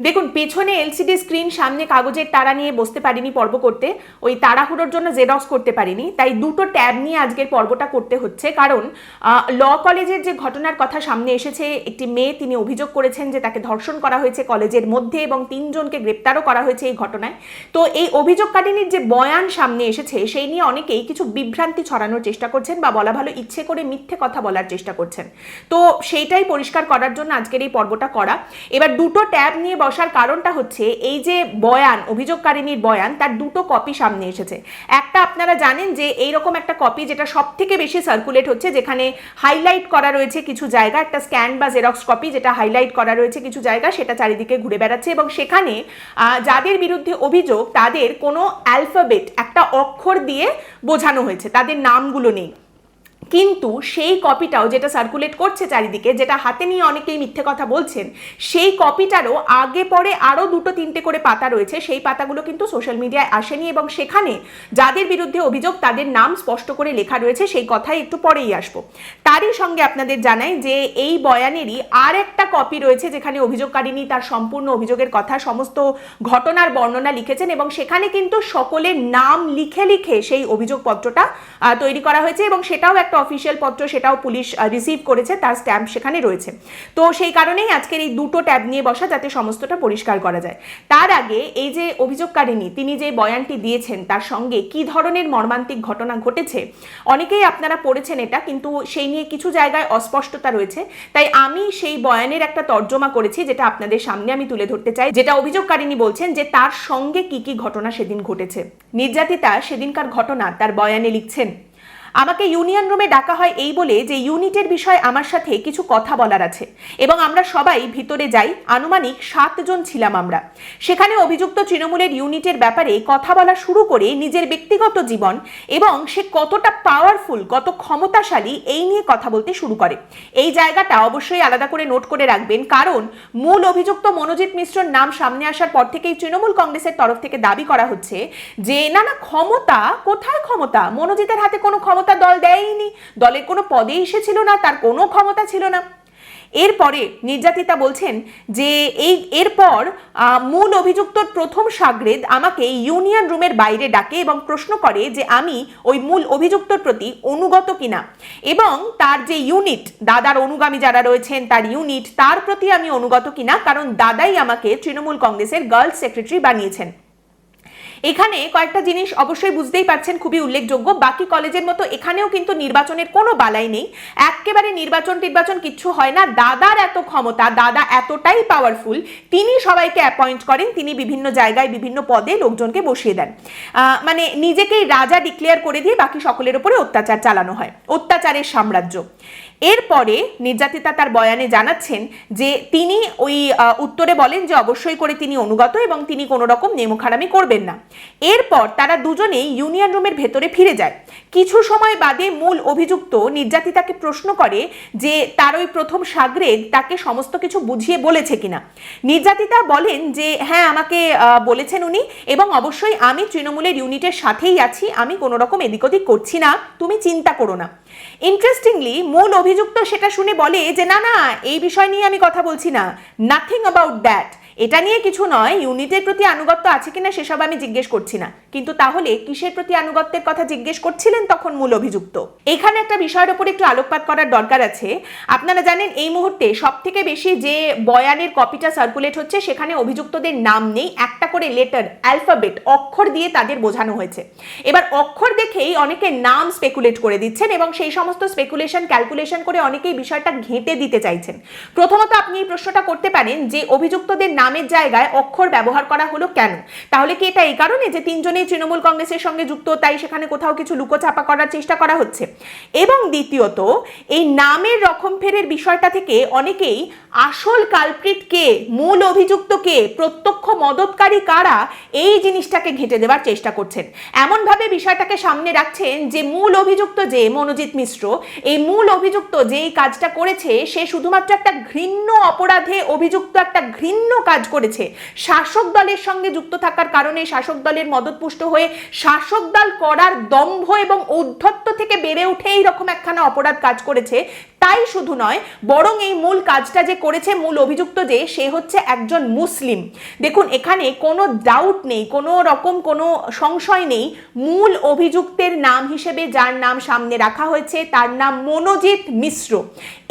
দেখুন, পেছনে LCD screen সামনে কাগজের তারা নিয়ে বসতে পারিনি পর্ব করতে। ওই তাড়াহুড়োর জন্য জেরক্স করতে পারিনি। তাই দুটো ট্যাব নিয়ে আজকের পর্বটা করতে হচ্ছে। কারণ ল কলেজের যে ঘটনার কথা সামনে এসেছে, একটি মেয়ে তিনি অভিযোগ করেছেন যে তাকে ধর্ষণ করা হয়েছে কলেজের মধ্যে এবং তিনজনকে গ্রেপ্তারও করা হয়েছে এই ঘটনায়। তো এই অভিযোগকারিনীর যে বয়ান সামনে এসেছে, সেই নিয়ে অনেকেই কিছু বিভ্রান্তি ছড়ানোর চেষ্টা করছেন বা বলা ভালো ইচ্ছে করে মিথ্যে কথা বলার চেষ্টা করছেন। তো সেইটাই পরিষ্কার করার জন্য আজকের এই পর্বটা করা। এবার দুটো ট্যাব নিয়ে বসার কারণটা হচ্ছে এই যে বয়ান অভিযোগকারিনীর বয়ান, তার দুটো কপি সামনে এসেছে। একটা আপনারা জানেন যে এইরকম একটা কপি যেটা সব থেকে বেশি সার্কুলেট হচ্ছে, যেখানে হাইলাইট করা রয়েছে কিছু জায়গা, একটা স্ক্যান বা জেরক্স কপি যেটা হাইলাইট করা রয়েছে কিছু জায়গা, সেটা চারিদিকে ঘুরে বেড়াচ্ছে এবং সেখানে যাদের বিরুদ্ধে অভিযোগ, তাদের কোনো অ্যালফাবেট একটা অক্ষর দিয়ে বোঝানো হয়েছে, তাদের নামগুলো নেই। কিন্তু সেই কপিটাও যেটা সার্কুলেট করছে চারিদিকে, যেটা হাতে নিয়ে অনেকেই মিথ্যে কথা বলছেন, সেই কপিটারও আগে পরে আরও দুটো তিনটে করে পাতা রয়েছে। সেই পাতাগুলো কিন্তু সোশ্যাল মিডিয়ায় আসেনি এবং সেখানে যাদের বিরুদ্ধে অভিযোগ তাদের নাম স্পষ্ট করে লেখা রয়েছে। সেই কথাই একটু পরেই আসব। তারই সঙ্গে আপনাদের জানাই যে এই বয়ানেরই আর একটা কপি রয়েছে যেখানে অভিযোগকারিনী তার সম্পূর্ণ অভিযোগের কথা, সমস্ত ঘটনার বর্ণনা লিখেছেন এবং সেখানে কিন্তু সকলের নাম লিখে লিখে সেই অভিযোগপত্রটা তৈরি করা হয়েছে এবং সেটাও একটা অফিসিয়াল পত্র, সেটাও পুলিশ রিসিভ করেছে, তার স্ট্যাম্প সেখানে রয়েছে। তো সেই কারণেই আজকের এই দুটো ট্যাব নিয়ে বসা যাতে সমস্তটা পরিষ্কার করা যায়। তার আগে এই যে অভিযোগকারিনী তিনি যে বয়ানটি দিয়েছেন, তার সঙ্গে কি ধরনের মর্মান্তিক ঘটনা ঘটেছে? অনেকেই আপনারা পড়েছেন এটা, কিন্তু সেই নিয়ে কিছু জায়গায় অস্পষ্টতা রয়েছে। তাই আমি সেই বয়ানের একটা তর্জমা করেছি, যেটা আপনাদের সামনে আমি তুলে ধরতে চাই, যেটা অভিযোগকারিনী বলছেন যে তার সঙ্গে কি কি ঘটনা সেদিন ঘটেছে। নির্যাতিতা, সেদিনকার ঘটনা তার বয়ানে লিখছেন। আমাকে ইউনিয়ন রুমে ডাকা হয় এই বলে যে ইউনিটের বিষয়ে আমার সাথে কিছু কথা বলার আছে এবং আমরা সবাই ভিতরে যাই। আনুমানিক সাতজন ছিলাম আমরা। সেখানে অভিযুক্ত তৃণমূলের ইউনিটের ব্যাপারে কথা বলা শুরু করে নিজের ব্যক্তিগত জীবন এবং সে কতটা পাওয়ারফুল কত ক্ষমতাশালী এই নিয়ে কথা বলতে শুরু করে। এই জায়গাটা অবশ্যই আলাদা করে নোট করে রাখবেন। কারণ মূল অভিযুক্ত মনোজিৎ মিশ্রর নাম সামনে আসার পর থেকেই তৃণমূল কংগ্রেসের তরফ থেকে দাবি করা হচ্ছে যে, না না, ক্ষমতা? কোথায় ক্ষমতা? মনোজিতের হাতে কোনো ক্ষমতা দল দেয়নি। দলের কোনো পদে এসেছিল না, তার কোনো ক্ষমতা ছিল না। এরপরে নির্যাতিতা বলছেন যে, এই এরপর মূল অভিযুক্তর প্রথম সাগরেদ আমাকে ইউনিয়ন রুমের বাইরে ডাকে এবং প্রশ্ন করে যে, আমি ওই মূল অভিযুক্তর প্রতি অনুগত কিনা। এবং তার যে ইউনিট, দাদার অনুগামী যারা রয়েছেন, তার ইউনিট, তার প্রতি আমি অনুগত কিনা, কারণ দাদাই আমাকে তৃণমূল কংগ্রেসের গার্লস সেক্রেটারি বানিয়েছেন। এখানে কয়েকটা জিনিস অবশ্যই বুঝতেই পারছেন, খুবই উল্লেখযোগ্য। বাকি কলেজের মতো এখানেও কিন্তু নির্বাচনের কোনো বালাই নেই। একেবারে নির্বাচন টির্বাচন কিচ্ছু হয় না। দাদার এত ক্ষমতা, দাদা এতটাই পাওয়ারফুল তিনি সবাইকে অ্যাপয়েন্ট করেন, তিনি বিভিন্ন জায়গায়, বিভিন্ন পদে লোকজনকে বসিয়ে দেন। মানে নিজেকেই রাজা ডিক্লেয়ার করে দিয়ে বাকি সকলের উপরে অত্যাচার চালানো হয়। অত্যাচারের সাম্রাজ্য। এরপরে নির্যাতিতা তার বয়ানে জানাচ্ছেন যে তিনি ওই উত্তরে বলেন যে অবশ্যই করে তিনি অনুগত এবং তিনি কোনো রকম নেমুখারামি করবেন না। এরপর তারা দুজনেই ইউনিয়ন রুমের ভেতরে ফিরে যায়। কিছু সময় বাদে মূল অভিযুক্ত নির্যাতিতাকে প্রশ্ন করে যে তার ওই প্রথম সাগরেদ তাকে সমস্ত কিছু বুঝিয়ে বলেছে কিনা। নির্যাতিতা বলেন যে হ্যাঁ আমাকে বলেছেন উনি এবং অবশ্যই আমি তৃণমূলের ইউনিটের সাথেই আছি, আমি কোনো রকম এদিক ওদিক করছি না, তুমি চিন্তা করো না। ইন্টারেস্টিংলি মূল অভিযুক্ত সেটা শুনে বলে যে, না না, এই বিষয় নিয়ে আমি কথা বলছি না। নাথিং অ্যাবাউট দ্যাট এটা নিয়ে কিছু নয় ইউনিটের প্রতি আনুগত্য আছে কিনা সেসব আমি জিজ্ঞেস করছি না। কিন্তু তাহলে কিসের প্রতি আনুগত্যের কথা জিজ্ঞেস করছিলেন তখন মূল অভিযুক্ত? এখানে একটা বিষয়ের উপর একটু আলোকপাত করার দরকার আছে। আপনারা জানেন, এই মুহূর্তে সব থেকে বেশি যে বয়ানের কপিটা সার্কুলেট হচ্ছে, সেখানে অভিযুক্তদের নাম নেই, একটা করে লেটার অ্যালফাবেট অক্ষর দিয়ে তাদের বোঝানো হয়েছে। এবার অক্ষর দেখেই অনেকে নাম স্পেকুলেট করে দিচ্ছেন এবং সেই সমস্ত স্পেকুলেশন ক্যালকুলেশন করে অনেকেই বিষয়টা ঘেঁটে দিতে চাইছেন। প্রথমত আপনি এই প্রশ্নটা করতে পারেন যে অভিযুক্তদের নামের জায়গায় অক্ষর ব্যবহার করা হলো কেন? তাহলে কি এটা এই কারণে যে তিনজনেই তৃণমূল কংগ্রেসের সঙ্গে যুক্ত, তাই সেখানে কোথাও কিছু লুকোচাপা করার চেষ্টা করা হচ্ছে? এবং দ্বিতীয়ত, এই নামের রকম ফেরের বিষয়টা থেকে অনেকেই আসল কালপ্রিট কে, মূল অভিযুক্ত কে, প্রত্যক্ষ মদতকারী কারা, এই জিনিসটাকে ঘেঁটে দেওয়ার চেষ্টা করছেন। এমনভাবে বিষয়টাকে সামনে রাখছেন যে মূল অভিযুক্ত যে মনোজিৎ মিশ্র, এই মূল অভিযুক্ত যে এই কাজটা করেছে, সে শুধুমাত্র একটা ঘৃণ্য অপরাধে অভিযুক্ত, একটা ঘৃণ্য কাজ করেছে। শাসক দলের সঙ্গে যুক্ত থাকার কারণে শাসক দলের মদতপুষ্ট হয়ে শাসক দল করার দম্ভ এবং ঔদ্ধত্য থেকে বেড়ে উঠে এইরকম একখানা অপরাধ কাজ করেছে। তাই শুধু নয়, বরং এই মূল কাজটা যে করেছে, মূল অভিযুক্ত যে, সে হচ্ছে একজন মুসলিম। দেখুন, এখানে কোনো ডাউট নেই, কোনো রকম কোনো সংশয় নেই। মূল অভিযুক্তের নাম হিসেবে যার নাম সামনে রাখা হয়েছে, তার নাম মনোজিৎ মিশ্র।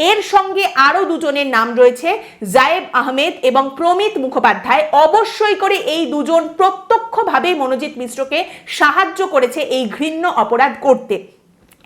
এর সঙ্গে আরও দুজনের নাম রয়েছে, জায়েব আহমেদ এবং প্রমিত মুখোপাধ্যায়। অবশ্যই করে এই দুজন প্রত্যক্ষভাবে মনোজিৎ মিশ্রকে সাহায্য করেছে এই ঘৃণ্য অপরাধ করতে।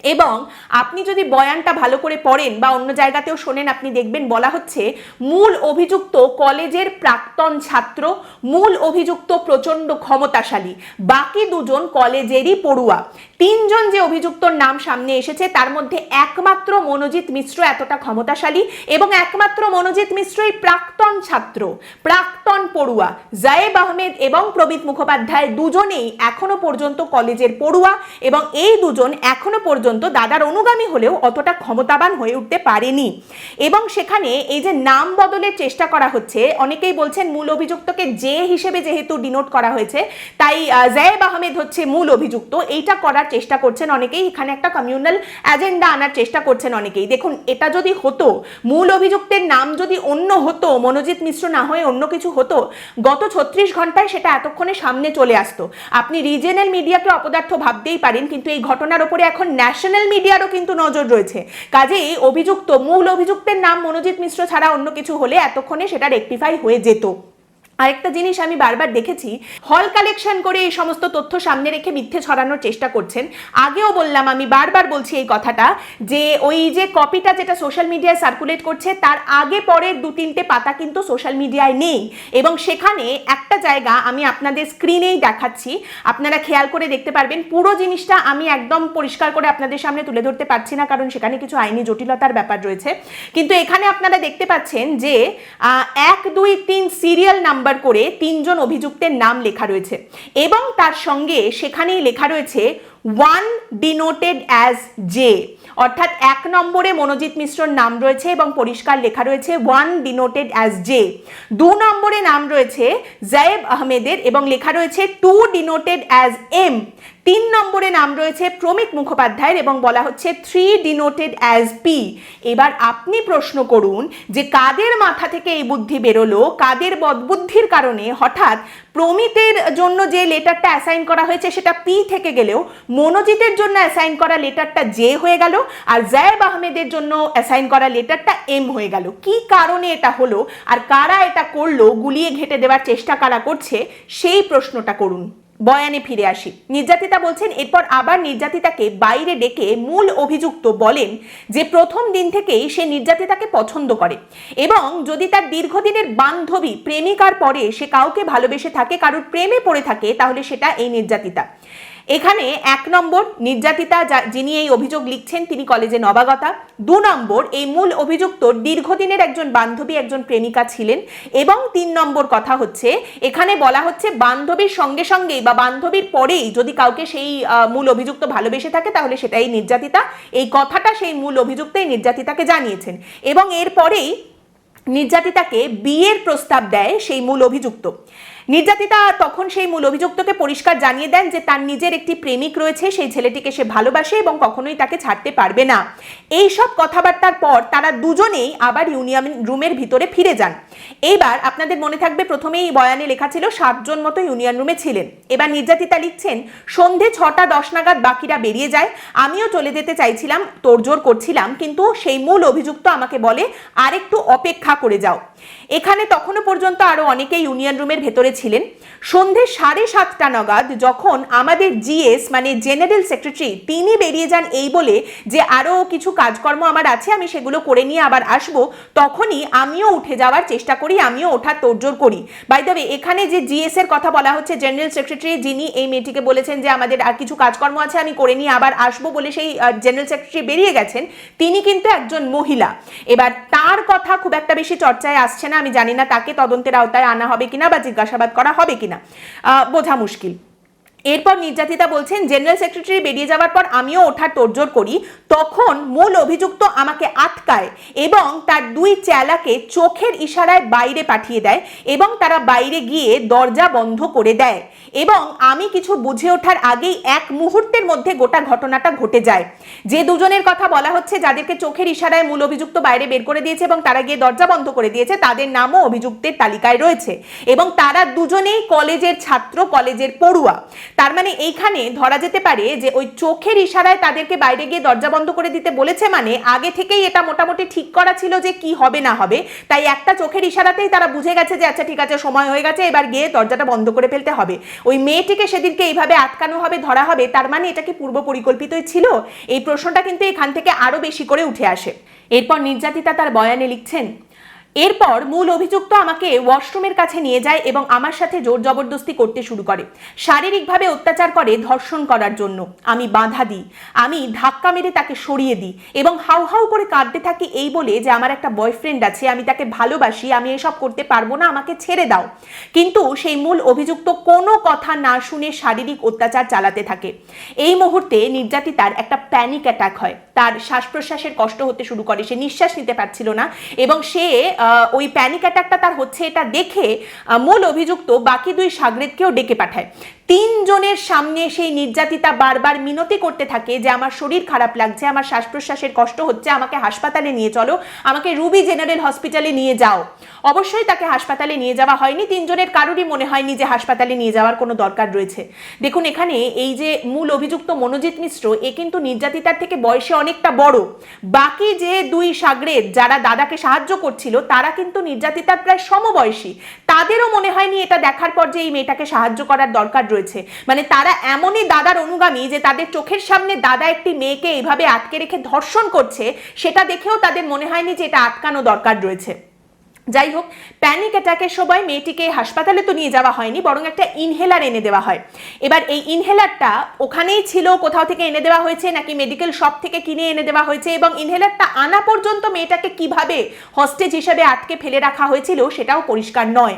এবং আপনি যদি বয়ানটা ভালো করে পড়েন বা অন্য জায়গাতেও শোনেন, আপনি দেখবেন বলা হচ্ছে, মূল অভিযুক্ত কলেজের প্রাক্তন ছাত্র, মূল অভিযুক্ত প্রচণ্ড ক্ষমতাশালী, বাকি দুজন কলেজেরই পড়ুয়া। তিনজন যে অভিযুক্তর নাম সামনে এসেছে, তার মধ্যে একমাত্র মনোজিৎ মিশ্র এতটা ক্ষমতাশালী এবং একমাত্র মনোজিৎ মিশ্রই প্রাক্তন ছাত্র, প্রাক্তন পড়ুয়া। জায়েব আহমেদ এবং প্রবীত মুখোপাধ্যায় দুজনেই এখনও পর্যন্ত কলেজের পড়ুয়া এবং এই দুজন এখনও পর্যন্ত দাদার অনুগামী হলেও অতটা ক্ষমতাবান হয়ে উঠতে পারেনি। এবং সেখানে এই যে নাম বদলের চেষ্টা করা হচ্ছে, অনেকেই বলছেন মূল অভিযুক্তকে যে হিসেবে যেহেতু ডিনোট করা হয়েছে, তাই জায়েব আহমেদ হচ্ছে মূল অভিযুক্ত। এইটা করার চেষ্টা করছেন অনেকেই। এখানে একটা কমিউনাল অ্যাজেন্ডা আনার চেষ্টা করছেন অনেকেই। দেখুন, এটা যদি হতো, মূল অভিযুক্তের নাম যদি অন্য হতো, মনোজিৎ মিশ্র না হয়ে অন্য কিছু হতো, গত ছত্রিশ ঘন্টায় সেটা এতক্ষণে সামনে চলে আসতো। আপনি রিজিয়নাল মিডিয়াকে অপদার্থ ভাবতেই পারেন, কিন্তু এই ঘটনার ওপরে এখন ন্যাশনাল মিডিয়ারও কিন্তু নজর রয়েছে। কাজেই অভিযুক্ত, মূল অভিযুক্তের নাম মনোজিৎ মিশ্র ছাড়া অন্য কিছু হলে এতক্ষণে সেটা রেকটিফাই হয়ে যেত। আরেকটা জিনিস আমি বারবার দেখেছি হল কালেকশন করে এই সমস্ত তথ্য সামনে রেখে মিথ্যে ছড়ানোর চেষ্টা করছেন। আগেও বললাম আমি বারবার বলছি এই কথাটা, যে ওই যে কপিটা যেটা সোশ্যাল মিডিয়ায় সার্কুলেট করছে, তার আগে পরের দু তিনটে পাতা কিন্তু সোশ্যাল মিডিয়ায় নেই। এবং সেখানে একটা জায়গা আমি আপনাদের স্ক্রিনেই দেখাচ্ছি, আপনারা খেয়াল করে দেখতে পারবেন, পুরো জিনিসটা আমি একদম পরিষ্কার করে আপনাদের সামনে তুলে ধরতে পারছি না, কারণ সেখানে কিছু আইনি জটিলতার ব্যাপার রয়েছে। কিন্তু এখানে আপনারা দেখতে পাচ্ছেন যে এক, দুই, তিন সিরিয়াল নাম্বার করে তিনজন অভিযুক্তের নাম লেখা রয়েছে। এবং তার সঙ্গে সেখানেই লেখা রয়েছে ওয়ান ডিনোটেড অ্যাজ জে অর্থাৎ এক নম্বরে মনোজিৎ মিশ্রর নাম রয়েছে এবং পরিষ্কার লেখা রয়েছে ওয়ান ডিনোটেড অ্যাজ জে দু নম্বরে নাম রয়েছে জায়েব আহমেদের এবং লেখা রয়েছে টু ডিনোটেড অ্যাজ এম তিন নম্বরে নাম রয়েছে প্রমিত মুখোপাধ্যায়ের এবং বলা হচ্ছে থ্রি ডিনোটেড অ্যাজ পি এবার আপনি প্রশ্ন করুন যে কাদের মাথা থেকে এই বুদ্ধি বেরোলো, কাদের বদবুদ্ধির কারণে হঠাৎ প্রমিতের জন্য যে লেটারটা অ্যাসাইন করা হয়েছে সেটা পি থেকে গেলেও, মনোজিতের জন্য অ্যাসাইন করা লেটারটা জে হয়ে গেল আর জায়েব আহমেদের জন্য অ্যাসাইন করা লেটারটা এম হয়ে গেল। কি কারণে এটা হলো আর কারা এটা করল, গুলিয়ে ঘেটে দেওয়ার চেষ্টা কারা করছে, সেই প্রশ্নটা করুন। বয়ানে ফিরে আসি। নির্যাতিতা বলছেন, এরপর আবার নির্যাতিতাকে বাইরে ডেকে মূল অভিযুক্ত বলেন যে প্রথম দিন থেকেই সে নির্যাতিতাকে পছন্দ করে এবং যদি তার দীর্ঘদিনের বান্ধবী প্রেমিকার পরে সে কাউকে ভালোবেসে থাকে, কারোর প্রেমে পড়ে থাকে, তাহলে সেটা এই নির্যাতিতা। এখানে এক নম্বর নির্যাতিতা যিনি এই অভিযোগ লিখছেন, তিনি কলেজে নবাগতা। দু নম্বর, এই মূল অভিযুক্ত দীর্ঘদিনের একজন বান্ধবী, একজন প্রেমিকা ছিলেন। এবং তিন নম্বর কথা হচ্ছে, এখানে বলা হচ্ছে বান্ধবীর সঙ্গে সঙ্গেই বা বান্ধবীর পরেই যদি কাউকে সেই মূল অভিযুক্ত ভালোবেসে থাকে, তাহলে সেটাই নির্যাতিতা। এই কথাটা সেই মূল অভিযুক্ত এই নির্যাতিতাকে জানিয়েছেন। এবং এরপরেই নির্যাতিতাকে বিয়ের প্রস্তাব দেয় সেই মূল অভিযুক্ত। নির্যাতিতা তখন সেই মূল অভিযুক্তকে পরিষ্কার জানিয়ে দেন যে তার নিজের একটি প্রেমিক রয়েছে, সেই ছেলেটিকে সে ভালোবাসে এবং কখনোই তাকে ছাড়তে পারবে না। এই সব কথাবার্তার পর তারা দুজনেই আবার ইউনিয়ন রুমের ভিতরে ফিরে যান। এইবার আপনাদের মনে থাকবে প্রথমেই বয়ানে লেখা ছিল, সাতজন মতো ইউনিয়ন রুমে ছিলেন। এবার নির্যাতিতা লিখছেন, সন্ধে ছটা দশ নাগাদ বাকিরা বেরিয়ে যায়। আমিও চলে যেতে চাইছিলাম, তোড়জোড় করছিলাম, কিন্তু সেই মূল অভিযুক্ত আমাকে বলে, আরেকটু অপেক্ষা করে যাও। এখানে তখনও পর্যন্ত আরও অনেকেই ইউনিয়ন রুমের ভেতরে ছিলেন। সন্ধে সাড়ে সাতটা নাগাদ যখন আমাদের জিএস মানে জেনারেল সেক্রেটারি, তিনি বেরিয়ে যান এই বলে যে, আরও কিছু কাজকর্ম আমার আছে, আমি সেগুলো করে নিয়ে আবার আসব। তখনই আমিও উঠে যাওয়ার চেষ্টা করি, আমিও ওঠা তোড়জোড় করি। বাই দ্য এখানে যে জিএস এর কথা বলা হচ্ছে জেনারেল সেক্রেটারি যিনি এই মেয়েটিকে বলেছেন যে আমাদের আর কিছু কাজকর্ম আছে, আমি করে নিয়ে আবার আসব বলে সেই জেনারেল সেক্রেটারি বেরিয়ে গেছেন, তিনি কিন্তু একজন মহিলা। এবার তার কথা খুব একটা বেশি চর্চায় আসছে না, আমি জানি না তাকে তদন্তের আওতায় আনা হবে কিনা বা জিজ্ঞাসাবাদ করা হবে কিনা। বোঝা মুশকিল। এরপর নির্যাতিতা বলছেন জেনারেল সেক্রেটারি বেরিয়ে যাওয়ার পর আমিও ওঠার তোড়জোড় করি। তখন মূল অভিযুক্ত আমাকে আটকায় এবং তার দুই চেলাকে চোখের ইশারায় বাইরে পাঠিয়ে দেয় এবং তারা বাইরে গিয়ে দরজা বন্ধ করে দেয় এবং আমি কিছু বুঝে ওঠার আগেই এক মুহূর্তের মধ্যে গোটা ঘটনাটা ঘটে যায়। যে দুজনের কথা বলা হচ্ছে, যাদেরকে চোখের ইশারায় মূল অভিযুক্ত বাইরে বের করে দিয়েছে এবং তারা গিয়ে দরজা বন্ধ করে দিয়েছে, তাদের নামও অভিযুক্তের তালিকায় রয়েছে এবং তারা দুজনেই কলেজের ছাত্র, কলেজের পড়ুয়া। তার মানে এইখানে ধরা যেতে পারে যে ওই চোখের ইশারায় তাদেরকে বাইরে গিয়ে দরজা বন্ধ করে দিতে বলেছে মানে আগে থেকেই এটা মোটামুটি ঠিক করা ছিল যে কি হবে না হবে। তাই একটা চোখের ইশারাতেই তারা বুঝে গেছে যে আচ্ছা ঠিক আছে, সময় হয়ে গেছে, এবার গিয়ে দরজাটা বন্ধ করে ফেলতে হবে। ওই মেয়েটিকে সেদিনকে এইভাবে আটকানো হবে, ধরা হবে, তার মানে এটা কি পূর্ব পরিকল্পিতই ছিল? এই প্রশ্নটা কিন্তু এখান থেকে আরও বেশি করে উঠে আসে। এরপর নির্যাতিতা তার বয়ানে লিখছেন এরপর মূল অভিযুক্ত আমাকে ওয়াশরুমের কাছে নিয়ে যায় এবং আমার সাথে জোর জবরদস্তি করতে শুরু করে। শারীরিকভাবে অত্যাচার করে ধর্ষণ করার জন্য। আমি বাধা দিই। আমি ধাক্কা মেরে তাকে সরিয়ে দিই এবং হাউ হাউ করে কাঁদতে থাকি এই বলে যে, আমার একটা বয়ফ্রেন্ড আছে, আমি তাকে ভালোবাসি, আমি এসব করতে পারব না, আমাকে ছেড়ে দাও। কিন্তু সেই মূল অভিযুক্ত কোনো কথা না শুনে শারীরিক অত্যাচার চালাতে থাকে। এই মুহূর্তে নির্যাতিতার একটা প্যানিক অ্যাটাক হয়। তার শ্বাস প্রশ্বাসের কষ্ট হতে শুরু করে। সে নিঃশ্বাস নিতে পারছিল না এবং সে ওই প্যানিক অ্যাটাকটা তার হচ্ছে এটা দেখে মূল অভিযুক্ত বাকি দুই সাগরেদকেও ডেকে পাঠায়। তিনজনের সামনে সেই নির্যাতিতা বারবার মিনতি করতে থাকে যে আমার শরীর খারাপ লাগছে, আমার শ্বাস প্রশ্বাসের কষ্ট হচ্ছে, আমাকে হাসপাতালে নিয়ে চলো, আমাকে রুবি জেনারেল হসপিটালে নিয়ে যাও। অবশ্যই তাকে হাসপাতালে নিয়ে যাওয়া হয়নি, তিনজনের কারোরই মনে হয়নি যে হাসপাতালে নিয়ে যাওয়ার কোনো দরকার রয়েছে। দেখুন, এখানে এই যে মূল অভিযুক্ত মনোজিৎ মিশ্র, এ কিন্তু নির্যাতিতার থেকে বয়সে অনেকটা বড়। বাকি যে দুই সাগরেদ যারা দাদাকে সাহায্য করছিল তারা কিন্তু নির্যাতিতার প্রায় সমবয়সী। তাদেরও মনে হয়নি এটা দেখার পর যে এই মেয়েটাকে সাহায্য করার দরকার রয়েছে। মানে তারা এমনই দাদার অনুগামী যে তাদের চোখের সামনে দাদা একটি মেয়েকে এইভাবে আটকে রেখে ধর্ষণ করছে, সেটা দেখেও তাদের মনে হয়নি যে এটা আটকানো দরকার রয়েছে। যাই হোক প্যানিক অ্যাটাকের সময় মেয়েটিকে হাসপাতালে তো নিয়ে যাওয়া হয়নি, বরং একটা ইনহেলার এনে দেওয়া হয়। এবার এই ইনহেলারটা ওখানেই ছিল, কোথাও থেকে এনে দেওয়া হয়েছে, নাকি মেডিকেল শপ থেকে কিনে এনে দেওয়া হয়েছে, এবং ইনহেলারটা আনা পর্যন্ত মেয়েটাকে কীভাবে হস্টেজ হিসেবে আটকে ফেলে রাখা হয়েছিল সেটাও পরিষ্কার নয়।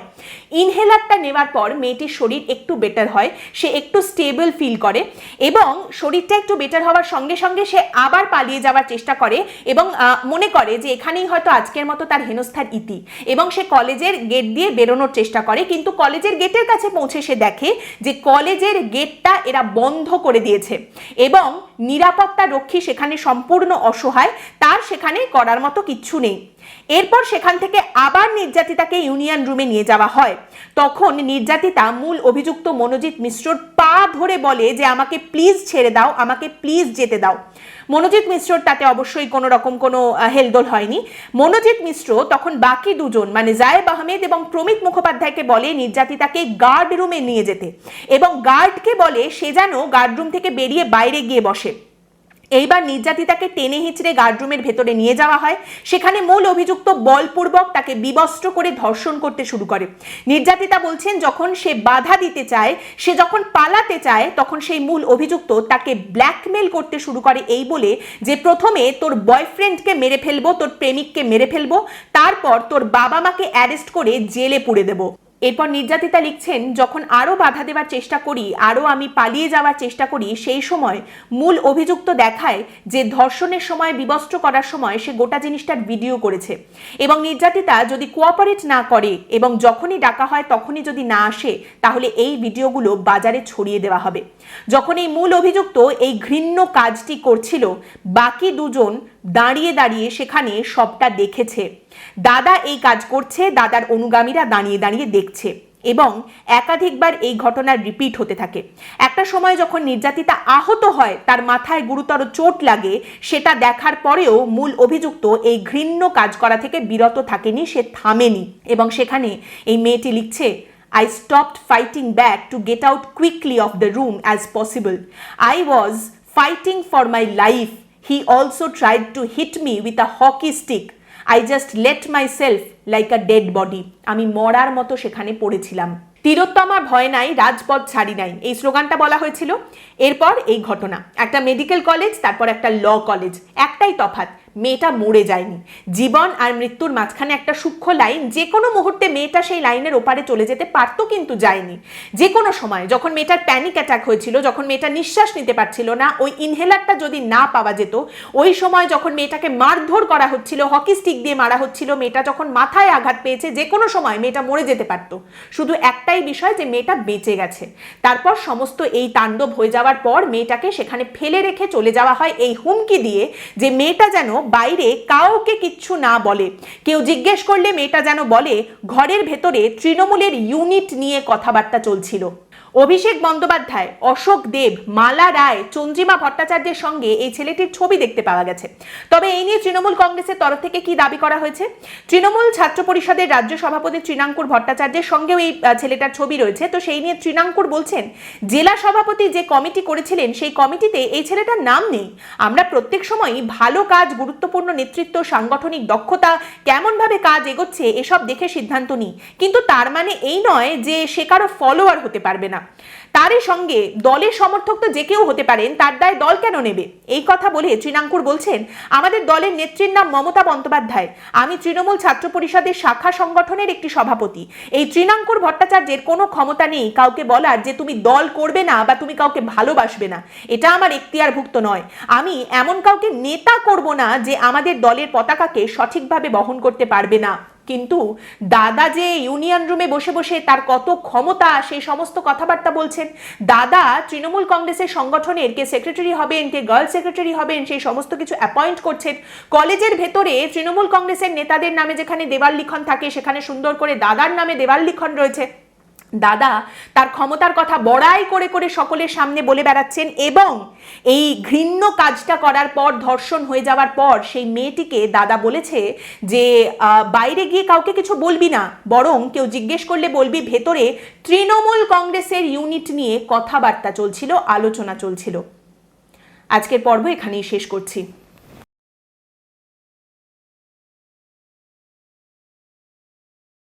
ইনহেলারটা নেওয়ার পর মেয়েটির শরীর একটু বেটার হয়, সে একটু স্টেবল ফিল করে, এবং শরীরটা একটু বেটার হওয়ার সঙ্গে সঙ্গে সে আবার পালিয়ে যাওয়ার চেষ্টা করে, এবং মনে করে যে এখানেই হয়তো আজকের মতো তার হেনস্থার ইতি। এবং সে কলেজের গেট দিয়ে বেরোনোর চেষ্টা করে, কিন্তু কলেজের গেটের কাছে পৌঁছে সে দেখে যে কলেজের গেটটা এরা বন্ধ করে দিয়েছে। এবং নিরাপত্তা রক্ষী সেখানে সম্পূর্ণ অসহায়, তার সেখানে করার মতো কিচ্ছু নেই। এরপর সেখান থেকে আবার নির্যাতিতাকে ইউনিয়ন রুমে নিয়ে যাওয়া হয়। তখন নির্যাতিতা মূল অভিযুক্ত মনোজিৎ মিশ্রর পা ধরে বলে যে, আমাকে প্লিজ ছেড়ে দাও, আমাকে প্লিজ যেতে দাও। মনোজিৎ মিশ্রর তাতে অবশ্যই কোনো রকম কোনো হেলদোল হয়নি। মনোজিৎ মিশ্র তখন বাকি দুজন মানে জায়েব আহমেদ এবং প্রমিত মুখোপাধ্যায়কে বলে নির্যাতিতাকে গার্ড রুমে নিয়ে যেতে এবং গার্ডকে বলে সে যেন গার্ড রুম থেকে বেরিয়ে বাইরে গিয়ে বসে। এইবার নির্যাতিতাকে টেনে হিঁচড়ে গার্ডরুমের ভেতরে নিয়ে যাওয়া হয়। সেখানে মূল অভিযুক্ত বলপূর্বক তাকে বিবস্ত্র করে ধর্ষণ করতে শুরু করে। নির্যাতিতা বলছেন, যখন সে বাধা দিতে চায়, সে যখন পালাতে চায়, তখন সেই মূল অভিযুক্ত তাকে ব্ল্যাকমেল করতে শুরু করে এই বলে যে, প্রথমে তোর বয়ফ্রেন্ডকে মেরে ফেলব, তোর প্রেমিককে মেরে ফেলব, তারপর তোর বাবা মাকে অ্যারেস্ট করে জেলে পুড়ে দেবো। এরপর নির্যাতিতা লিখছেন, যখন আরও বাধা দেওয়ার চেষ্টা করি, আরও আমি পালিয়ে যাওয়ার চেষ্টা করি, সেই সময় মূল অভিযুক্ত দেখায় যে ধর্ষণের সময়, বিবস্ত্র করার সময় সে গোটা জিনিসটার ভিডিও করেছে। এবং নির্যাতিতা যদি কোঅপারেট না করে এবং যখনই ডাকা হয়, তখনই যদি না আসে, তাহলে এই ভিডিওগুলো বাজারে ছড়িয়ে দেওয়া হবে। যখন এই মূল অভিযুক্ত এই ঘৃণ্য কাজটি করছিল, বাকি দুজন দাঁড়িয়ে দাঁড়িয়ে সেখানে সবটা দেখেছে। দাদা এই কাজ করছে, দাদার অনুগামীরা দাঁড়িয়ে দাঁড়িয়ে দেখছে এবং একাধিকবার এই ঘটনার রিপিট হতে থাকে একটা সময় যখন নির্যাতিতা আহত হয়, তার মাথায় গুরুতর চোট লাগে, সেটা দেখার পরেও মূল অভিযুক্ত এই ঘৃণ্য কাজ করা থেকে বিরত থাকেনি, সে থামেনি এবং সেখানে এই মেয়েটি লিখছে, I stopped fighting back to get out quickly of the room as possible. I was fighting for my life. He also tried to hit me with a hockey stick. I let myself like a dead body আমি মরার মতো সেখানে পড়েছিলাম। তিরোত্তমা ভয় নাই, রাজপথ ছাড়ি নাই। এই স্লোগানটা বলা হয়েছিল। এরপর এই ঘটনা। একটা মেডিকেল কলেজ তারপর একটা ল কলেজ একটাই তফাৎ। মেয়েটা মরে যায়নি। জীবন আর মৃত্যুর মাঝখানে একটা সূক্ষ্ম লাইন, যে কোনো মুহূর্তে মেয়েটা সেই লাইনের ওপারে চলে যেতে পারতো কিন্তু যায়নি। যে কোনো সময় যখন মেয়েটার প্যানিক অ্যাটাক হয়েছিল, যখন মেয়েটা নিঃশ্বাস নিতে পারছিল না, ওই ইনহেলারটা যদি না পাওয়া যেত, ওই সময় যখন মেয়েটাকে মারধর করা হচ্ছিল, হকি স্টিক দিয়ে মারা হচ্ছিল, মেয়েটা যখন মাথায় আঘাত পেয়েছে, যে কোনো সময় মেয়েটা মরে যেতে পারতো। শুধু একটাই বিষয় যে মেয়েটা বেঁচে গেছে। তারপর সমস্ত এই তাণ্ডব হয়ে যাওয়ার পর মেয়েটাকে সেখানে ফেলে রেখে চলে যাওয়া হয় এই হুমকি দিয়ে যে মেয়েটা যেন বাইরে কাউকে কিচ্ছু না বলে। কেউ জিজ্ঞেস করলে মেয়েটা যেন বলে, ঘরের ভেতরে তৃণমূলের ইউনিট নিয়ে কথাবার্তা চলছিল। অভিষেক বন্দ্যোপাধ্যায়, অশোক দেব, মালা রায়, চন্দ্রিমা ভট্টাচার্যের সঙ্গে এই ছেলেটির ছবি দেখতে পাওয়া গেছে। তবে এই নিয়ে তৃণমূল কংগ্রেসের তরফ থেকে কি দাবি করা হয়েছে? তৃণমূল ছাত্র পরিষদের রাজ্য সভাপতি তৃণাঙ্কুর ভট্টাচার্যের সঙ্গেও এই ছেলেটার ছবি রয়েছে। তো সেই নিয়ে তৃণাঙ্কুর বলছেন, জেলা সভাপতি যে কমিটি করেছিলেন, সেই কমিটিতে এই ছেলেটার নাম নেই। আমরা প্রত্যেক সময়ই ভালো কাজ, গুরুত্বপূর্ণ নেতৃত্ব, সাংগঠনিক দক্ষতা, কেমনভাবে কাজ এগোচ্ছে, এসব দেখে সিদ্ধান্ত নিই। কিন্তু তার মানে এই নয় যে সে কারও ফলোয়ার হতে পারবে না। তারই সঙ্গে দলের সমর্থক তো যে কেউ হতে পারেন, তার দায় দল কেন নেবে? এই কথা বলে তৃণাঙ্কুর বলছেন, আমাদের দলের নেত্রীর নাম মমতা বন্দ্যোপাধ্যায়। আমি তৃণমূল ছাত্র পরিষদের শাখা সংগঠনের একটি সভাপতি। এই তৃণাঙ্কুর ভট্টাচার্যের কোনো ক্ষমতা নেই। কাউকে বলার যে তুমি দল করবে না বা তুমি কাউকে ভালোবাসবে না, এটা আমার এখতিয়ারভুক্ত নয়। আমি এমন কাউকে নেতা করব না যে আমাদের দলের পতাকাকে সঠিকভাবে বহন করতে পারবে না। কিন্তু দাদা যে ইউনিয়ন রুমে বসে বসে তার কত ক্ষমতা সেই সমস্ত কথাবার্তা বলছেন। দাদা তৃণমূল কংগ্রেসের সংগঠনের কে সেক্রেটারি হবেন, কে গার্ল সেক্রেটারি হবেন, সেই সমস্ত কিছু অ্যাপয়েন্ট করছেন। কলেজের ভেতরে তৃণমূল কংগ্রেসের নেতাদের নামে যেখানে দেওয়াল লিখন থাকে, সেখানে সুন্দর করে দাদার নামে দেওয়াল লিখন রয়েছে। দাদা, তার ক্ষমতার কথা বড়াই করে করে সকলের সামনে বলে বেড়াচ্ছেন এবং এই ঘৃণ্য কাজটা করার পর, ধর্ষণ হয়ে যাওয়ার পর সেই মেয়েটিকে দাদা বলেছে যে বাইরে গিয়ে কাউকে কিছু বলবি না, বরং কেউ জিজ্ঞেস করলে বলবি ভেতরে তৃণমূল কংগ্রেসের ইউনিট নিয়ে কথাবার্তা চলছিল, আলোচনা চলছিল। আজকের পর্ব এখানেই শেষ করছি।